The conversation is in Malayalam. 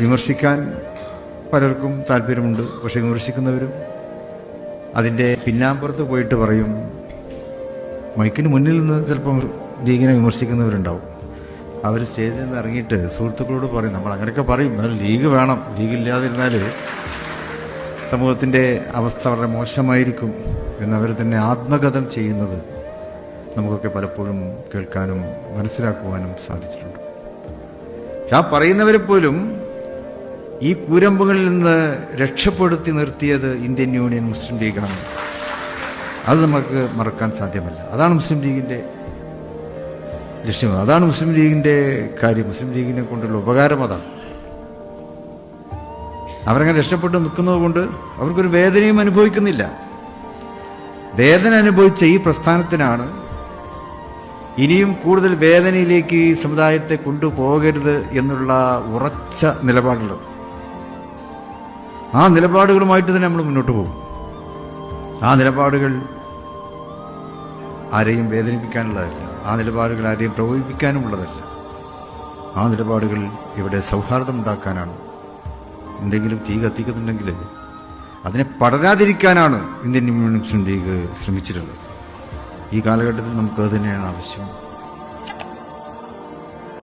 വിമർശിക്കാൻ പലർക്കും താല്പര്യമുണ്ട്. പക്ഷെ വിമർശിക്കുന്നവരും അതിന്റെ പിന്നാമ്പുറത്ത് പോയിട്ട് പറയും. മൈക്കിന് മുന്നിൽ നിന്ന് ചിലപ്പം ലീഗിനെ വിമർശിക്കുന്നവരുണ്ടാവും. അവർ സ്റ്റേജിൽ നിന്ന് ഇറങ്ങിയിട്ട് സുഹൃത്തുക്കളോട് പറയും. നമ്മൾ അങ്ങനെയൊക്കെ പറയും. എന്നാലും ലീഗ് വേണം. ലീഗ് ഇല്ലാതിരുന്നാൽ സമൂഹത്തിന്റെ അവസ്ഥ വളരെ മോശമായിരിക്കും. എന്നവർ തന്നെ ആത്മഗതം ചെയ്യുന്നത് നമുക്കൊക്കെ പലപ്പോഴും കേൾക്കാനും മനസ്സിലാക്കുവാനും സാധിച്ചിട്ടുണ്ട്. ഞാൻ പറയുന്നവരെ പോലും ഈ കൂരമ്പുകളിൽ നിന്ന് രക്ഷപ്പെടുത്തി നിർത്തിയത് ഇന്ത്യൻ യൂണിയൻ മുസ്ലിം ലീഗാണ്. അത് നമുക്ക് മറക്കാൻ സാധ്യമല്ല. അതാണ് മുസ്ലിം ലീഗിന്റെ ലക്ഷ്യം. അതാണ് മുസ്ലിം ലീഗിന്റെ കാര്യം. മുസ്ലിം ലീഗിനെ കൊണ്ടുള്ള ഉപകാരം അതാണ്. അവരങ്ങനെ രക്ഷപ്പെട്ട് നിൽക്കുന്നത് കൊണ്ട് അവർക്കൊരു വേദനയും അനുഭവിക്കുന്നില്ല. വേദന അനുഭവിച്ച ഈ പ്രസ്ഥാനത്തിനാണ് ഇനിയും കൂടുതൽ വേദനയിലേക്ക് ഈ സമുദായത്തെ കൊണ്ടുപോകരുത് എന്നുള്ള ഉറച്ച നിലപാടുള്ളത്. ആ നിലപാടുകളുമായിട്ട് തന്നെ നമ്മൾ മുന്നോട്ട് പോകും. ആ നിലപാടുകൾ ആരെയും വേദനിപ്പിക്കാനുള്ളതല്ല. ആ നിലപാടുകൾ ആരെയും പ്രകോപിപ്പിക്കാനുമുള്ളതല്ല ആ നിലപാടുകൾ ഇവിടെ സൗഹാർദ്ദമുണ്ടാക്കാനാണ് എന്തെങ്കിലും തീ കത്തിക്കുന്നുണ്ടെങ്കിൽ അതിനെ പടരാതിരിക്കാനാണ് ഇന്ത്യൻ യൂണിയൻ മുസ്ലിം ലീഗ് ശ്രമിച്ചിട്ടുള്ളത്. ഈ കാലഘട്ടത്തിൽ നമുക്ക് അത് തന്നെയാണ് ആവശ്യം.